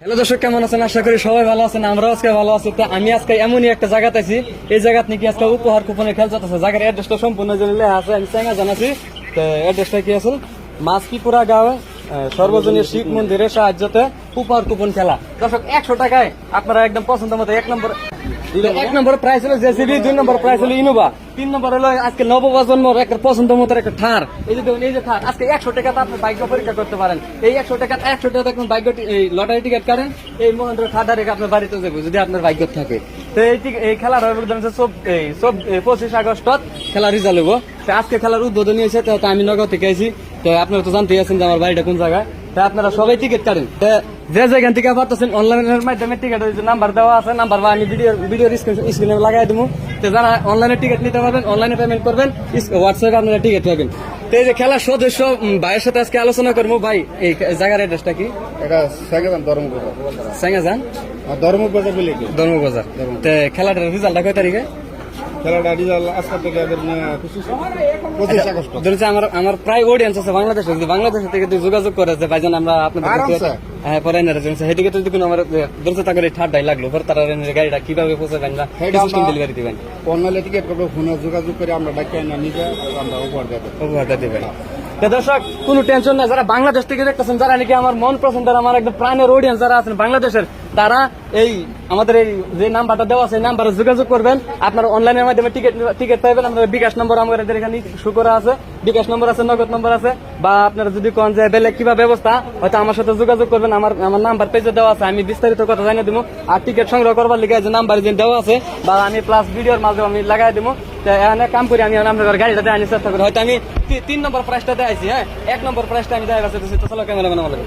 Hello দর্শক, কেমন আছেন? আশা করি সবাই ভালো আছেন, আমরাও আজকে ভালো আছি। তো আমি আজকে এমনই একটা জায়গাতে আছি, এই জায়গাত নাকি আজকে উপহার কুপনের খেল চলতেছে। জায়গার অ্যাড্রেসটা সম্পূর্ণ জানলে আছে, আমি চেঙ্গা জানাছি তো অ্যাড্রেসটা কি আছে? মাসকিপুরা গাঁও সর্বজনীয় শিব মন্দিরের সাহায্যতে উপহার কুপন খেলা। দর্শক, একশো টাকায় আপনারা একদম পছন্দ মতো এক নম্বর এক নম্বর হলো নম্বর হলো ইনোভা তিন আজকে একটা পছন্দ একটা থার। এই যে এই পরীক্ষা করতে পারেন। এই বাইক লটারি টিকিট কাটেন। এই আপনার বাড়িতে যদি আপনার থাকে। এই এই খেলার সব এই সব পঁচিশ আগস্টত খেলা রিজাল্ট হব তো আজকে খেলার উদ্বোধনী হয়েছে, তো আমি নগর থেকে আইছি। তো আপনারা তো জানতেই আছেন যে আমার বাড়িটা কোন জায়গায়। আপনারা সবাই টিকিট কাটেন। যে যেখান থেকে পাচ্ছেন অনলাইনের মাধ্যমে টিকিট নাম্বার দেওয়া আছে নাম্বার বা আমি ভিডিও ভিডিওর স্ক্রিনে লাগাই দেবো তো যারা অনলাইনে টিকিট নিতে পারবেন অনলাইনে পেমেন্ট করবেন হোয়াটসঅ্যাপে আপনারা টিকিট পাবেন। তো এই যে খেলার সদস্য ভাইয়ের সাথে আজকে আলোচনা করব। ভাই এই জায়গার অ্যাড্রেসটা কি? এটা বলে কি? ধর্মবাজার। তো খেলাটার রেজাল্টটা কয় তারিখে? খেলাটা রেজাল্ট আজকে থেকে আগস্ট। ধরেছে আমার আমার প্রায় অডিয়েন্স আছে বাংলাদেশে যদি বাংলাদেশ থেকে যদি যোগাযোগ করে যে ভাইজান আমরা আপনাদের হ্যাঁ পরে সেদিকে তো যদি কোনো আমার ধরেছে তাকে ঠাড্ডাই লাগল পরে তারা গাড়িটা কীভাবে পৌঁছাবেন না সিস্টেম ডেলিভারি দিবেন। অনলাইনে টিকিট করব ফোনে যোগাযোগ করে আমরা ডাক্তার না নিজে আমরা উপহারটা দিবেন। দর্শক কোনো টেনশন না যারা বাংলাদেশ থেকে দেখতেছেন যারা নাকি আমার মন পছন্দের আমার একদম প্রাণের অডিয়েন্স যারা আছেন বাংলাদেশের তারা এই আমাদের এই যে নাম্বারটা দেওয়া আছে নাম্বারে যোগাযোগ করবেন। আপনার অনলাইনের মাধ্যমে টিকিট টিকিট পাইবেন। আমাদের বিকাশ নম্বর আমাদের এখানে শু করা আছে। বিকাশ নম্বর আছে, নগদ নম্বর আছে। বা আপনারা যদি কোন যে বেলে কিবা ব্যবস্থা, হয়তো আমার সাথে যোগাযোগ করবেন। আমার আমার নাম্বার পেজে দেওয়া আছে। আমি বিস্তারিত কথা জানিয়ে দিব। আর টিকিট সংগ্রহ করবার লিগে যে নাম্বার যে দেওয়া আছে, বা আমি প্লাস ভিডিওর মাঝে আমি লাগাই দিব। এখানে কাম করি, আমি আপনার গাড়িটাতে আনি চেষ্টা করি। হয়তো আমি তিন নম্বর প্রাইসটাতে আইছি হ্যাঁ? এক নম্বর প্রাইসটা আমি দেওয়া গেছে তো চলো ক্যামেরা বানাবো। লাগে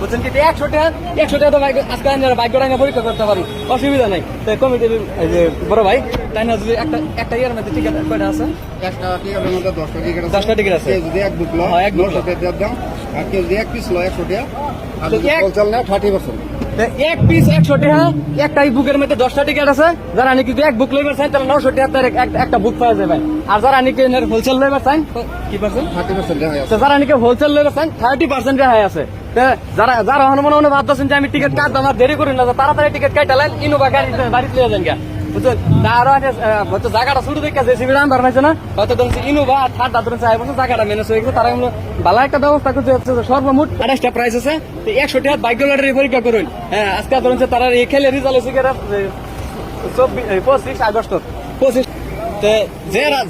বুঝছেন কি? একশো টাকা একশো টাকা তো আজকে আমরা বাইক আমি পরীক্ষা করতে পারি। অসুবিধা নেই। তাই কমিটির এই যে বড় ভাই তাই না যদি একটা একটা ইয়ার মধ্যে টিকিট কয়টা আছে? দশটা টিকিট আছে। যদি এক বুক লো হ্যাঁ, এক দিয়ে দাম আর কেউ যদি এক পিস লো একশো টাকা আর এক- হোলসেল নেয় থার্টি পার্সেন্ট এক পিস একশো টাকা একটা বুকের মধ্যে দশটা টিকিট আছে। যারা নাকি এক বুক লইবার চান তাহলে নশো টাকা এক- একটা বুক পাওয়া যাবে। আর যারা নাকি হোলসেল লইবার চান কি পাচ্ছেন থার্টি পার্সেন্ট যারা নাকি হোলসেল লইবার চান থার্টি পার্সেন্ট রেহাই আছে। যারা যারা হন মনে মনে ভাবতেছেন যে আমি টিকিট কাটতাম আর দেরি করি না তাড়াতাড়ি টিকিট কাটালেন ইনোভা গাড়ি বাড়িতে লিয়ে যান গা বুঝছেন? আরও হয়তো জায়গাটা শুরু দেখে যে সিবির আনবার পাইছে না? হয়তো ধরুন ইনোভা আর ঠান্ডা ধরুন চাই বছর জায়গাটা মেনে হয়ে গেছে, তারা ভালো একটা ব্যবস্থা করছে সর্বমোট আঠাশটা প্রাইস আছে, তো একশো টাকা বাইক লটারি পরীক্ষা করুন। হ্যাঁ আজকে ধরুন যে তারা এই খেলে রেজাল্ট হয়েছে পঁচিশ আগস্ট পঁচিশ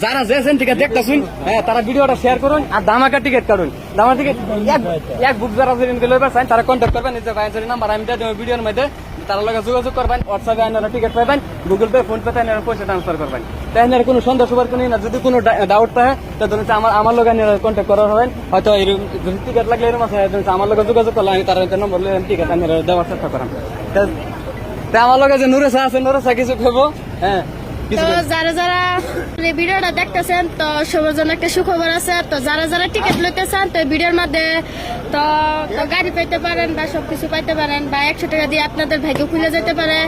যারা যেছেন টিকিট দেখতেছুন হ্যাঁ তারা ভিডিওটা শেয়ার করুন আর দামাকা টিকিট কাটুন। দামা টিকিট এক বুক যারা যদি লইবার চান তারা কন্ট্যাক্ট করবেন যে ভাইয়ের নাম্বার আমি দিয়ে ভিডিওর মধ্যে। তার লগে যোগাযোগ করবেন হোয়াটসঅ্যাপে আপনারা টিকিট পাবেন গুগল পে ফোন পে আপনারা পয়সা ট্রান্সফার করবেন। তাই আপনার কোনো সন্দেহ, সবার কোনো না, যদি কোনো ডাউট থাকে, তো ধরুন আমার আমার লগে কন্ট্যাক্ট করা হবেন। হয়তো এরকম যদি টিকিট লাগলে এরকম আছে আমার লগে যোগাযোগ করলে আমি তার নম্বর লইলাম টিকিট আপনারা দেওয়ার চেষ্টা করেন। তা- তা আমার লগে যে নুরেসা আছে নুরেসা কিছু খাব হ্যাঁ তো যারা যারা এই ভিডিওটা দেখতেছেন তো সবার জন্য একটা সুখবর আছে। তো যারা যারা টিকিট লইতে চান তো ভিডিওর মধ্যে তো তো গাড়ি পাইতে পারেন বা সবকিছু পাইতে পারেন বা একশো টাকা দিয়ে আপনাদের ভাগ্য খুলে যেতে পারে।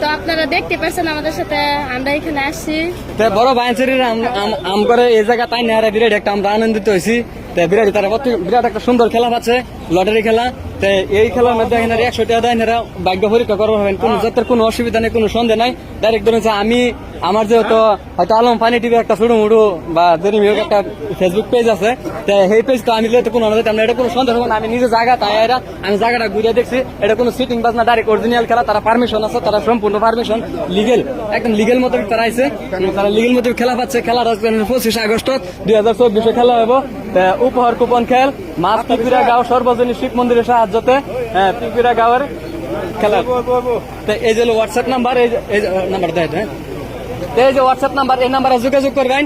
তো আপনারা দেখতে পাচ্ছেন আমাদের সাথে আমরা এখানে আসছি। তে বড় বাইনসেরির আম করে এই জায়গা তাই না বিরাট একটা আমরা আনন্দিত হয়েছি তে বিরাট তারা বিরাট একটা সুন্দর খেলা পাচ্ছে লটারি খেলা তে এই খেলার মধ্যে এখানে একশো টাকা দেয় এনারা ভাগ্য পরীক্ষা করব হবেন কোনো যাত্রার কোনো অসুবিধা নেই কোনো সন্দেহ নাই। ডাইরেক্ট ধরুন আমি আমার যেহেতু হয়তো আলম পানি টিভি একটা ছোট মুড়ু বা যেরকম একটা ফেসবুক পেজ আছে তে সেই পেজ তো আমি যেহেতু কোনো অনুযায়ী আমরা এটা কোনো সন্দেহ হবে না। আমি নিজে জায়গা তাই এরা আমি জায়গাটা ঘুরে দেখছি। এটা কোনো সিটিং বাস না ডাইরেক্ট অরিজিনাল খেলা তারা পারমিশন আছে তারা সম্পূর্ণ পারমিশন লিগেল একদম লিগেল মতো তারা আইছে। তারা লিগেল মতো খেলা পাচ্ছে খেলা পঁচিশে আগস্ট দুই হাজার চব্বিশে খেলা হব উপহার কুপন খেল মাছ পিপিরা গাঁও সর্বজনীন শিব মন্দিরের সাহায্যতে হ্যাঁ পিপিরা গাঁওয়ের খেলা। তো এই যে হোয়াটসঅ্যাপ নাম্বার এই নাম্বার দেয় হ্যাঁ। এই যে হোয়াটসঅ্যাপ নাম্বার এই নাম্বারে যোগাযোগ করবেন।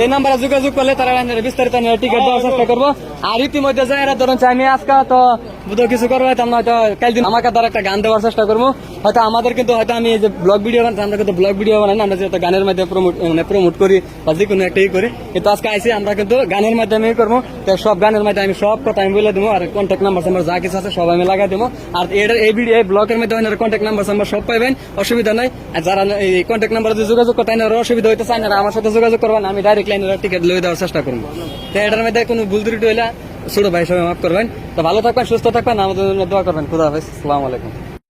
এই নাম্বারে যোগাযোগ করলে তারা বিস্তারিত টিকিট দেওয়ার চেষ্টা করব। আর ইতিমধ্যে যাই এরা ধরুন আমি আজকে তো বুধ কিছু করব হয়তো আমরা হয়তো কাল দিন আমাকে দ্বারা একটা গান দেওয়ার চেষ্টা করব। হয়তো আমাদের কিন্তু হয়তো আমি যে ব্লগ ভিডিও বানাই, আমরা কিন্তু ব্লগ ভিডিও বানাই আমরা যেহেতু গানের মাধ্যমে প্রমোট মানে প্রমোট করি বা যে কোনো একটা ই করি, কিন্তু আজকে আইসি আমরা কিন্তু গানের মাধ্যমে করব। তো সব গানের মাধ্যমে আমি সব কথা আমি বলে দেবো, আর কন্ট্যাক্ট নাম্বার আমার যা কিছু আছে সব আমি লাগাই দেবো। আর এর, এই ভিডিও এই ব্লগের মধ্যে কন্ট্যাক্ট নাম্বার আমার সব পাইবেন, অসুবিধা নাই। আর যারা এই কন্ট্যাক্ট নাম্বার যদি যোগাযোগ করতে অসুবিধা হইতে চায় না আমার সাথে যোগাযোগ করবেন, আমি ডাইরেক্ট লাইনের টিকিট লয়ে দেওয়ার চেষ্টা করব তো এটার মধ্যে কোনো ভুল ত্রুটি হইলে ছোট ভাই সবাই মাফ করবেন। তো ভালো থাকবেন, সুস্থ থাকবেন, আমাদের জন্য দোয়া করবেন। খুদা হাফেজ, আসসালামু আলাইকুম।